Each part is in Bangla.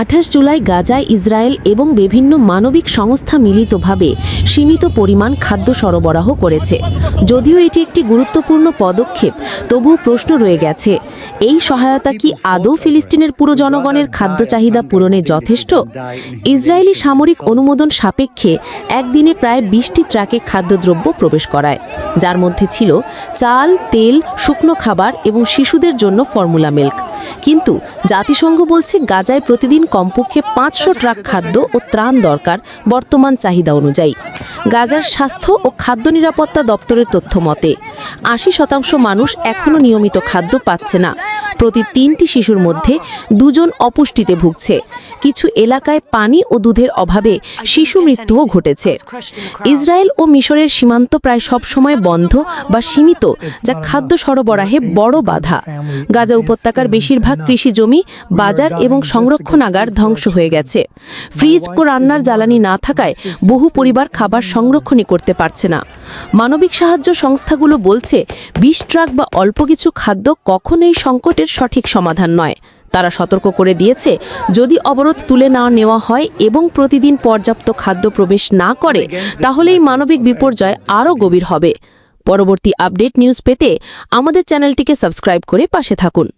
আঠাশ জুলাই গাজায় ইসরায়েল এবং বিভিন্ন মানবিক সংস্থা মিলিতভাবে সীমিত পরিমাণ খাদ্য সরবরাহ করেছে। যদিও এটি একটি গুরুত্বপূর্ণ পদক্ষেপ, তবুও প্রশ্ন রয়ে গেছে, এই সহায়তা কি আদৌ ফিলিস্তিনের পুরো জনগণের খাদ্য চাহিদা পূরণে যথেষ্ট? ইসরায়েলি সামরিক অনুমোদন সাপেক্ষে একদিনে প্রায় বিশটি ট্রাকে খাদ্যদ্রব্য প্রবেশ করায়, যার মধ্যে ছিল চাল, তেল, শুকনো খাবার এবং শিশুদের জন্য ফর্মুলা মিল্ক। কিন্তু জাতিসংঘ বলছে গাজায় প্রতিদিন কমপক্ষে পাঁচশো ট্রাক খাদ্য ও ত্রাণ দরকার বর্তমান চাহিদা অনুযায়ী। গাজার স্বাস্থ্য ও খাদ্য নিরাপত্তা দপ্তরের তথ্য মতে, আশি শতাংশ মানুষ এখনও নিয়মিত খাদ্য পাচ্ছে না। প্রতি তিনটি শিশুর মধ্যে দুজন অপুষ্টিতে ভুগছে। কিছু এলাকায় পানি ও দুধের অভাবে শিশু মৃত্যুও ঘটেছে। ইসরায়েল ও মিশরের সীমান্ত প্রায় সবসময় বন্ধ বা সীমিত, যা খাদ্য সরবরাহে বড় বাধা। গাজা উপত্যকার বেশিরভাগ কৃষি জমি, বাজার এবং সংরক্ষণাগার ধ্বংস হয়ে গেছে। ফ্রিজ ও রান্নার জ্বালানি না থাকায় বহু পরিবার খাবার সংরক্ষণই করতে পারছে না। মানবিক সাহায্য সংস্থাগুলো বলছে বিশ ট্রাক বা অল্প কিছু খাদ্য কখনোই সংকটের সঠিক সমাধান নয়। তারা সতর্ক করে দিয়েছে, যদি অবরোধ তুলে না নেওয়া হয় এবং প্রতিদিন পর্যাপ্ত খাদ্য প্রবেশ না করে, তাহলেই মানবিক বিপর্যয় আরও গভীর হবে। পরবর্তী আপডেট নিউজ পেতে আমাদের চ্যানেলটিকে সাবস্ক্রাইব করে পাশে থাকুন।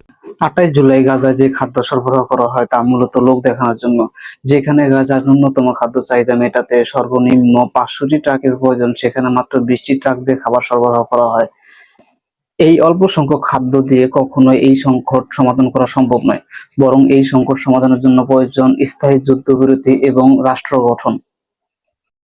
আটাই জুলাই গাজায় যে খাদ্য সরবরাহ করা হয় তা মূলত লোক দেখানোর জন্য। যেখানে গাজার ন্যূনতম খাদ্য চাহিদা মেটাতে সর্বনিম্ন পাঁচশোটি ট্রাকের প্রয়োজন, সেখানে মাত্র বিশটি ট্রাক দিয়ে খাবার সরবরাহ করা হয়। এই অল্প সংখ্যক খাদ্য দিয়ে কখনো এই সংকট সমাধান করা সম্ভব নয়, বরং এই সংকট সমাধানের জন্য প্রয়োজন স্থায়ী যুদ্ধবিরতি এবং রাষ্ট্র গঠন।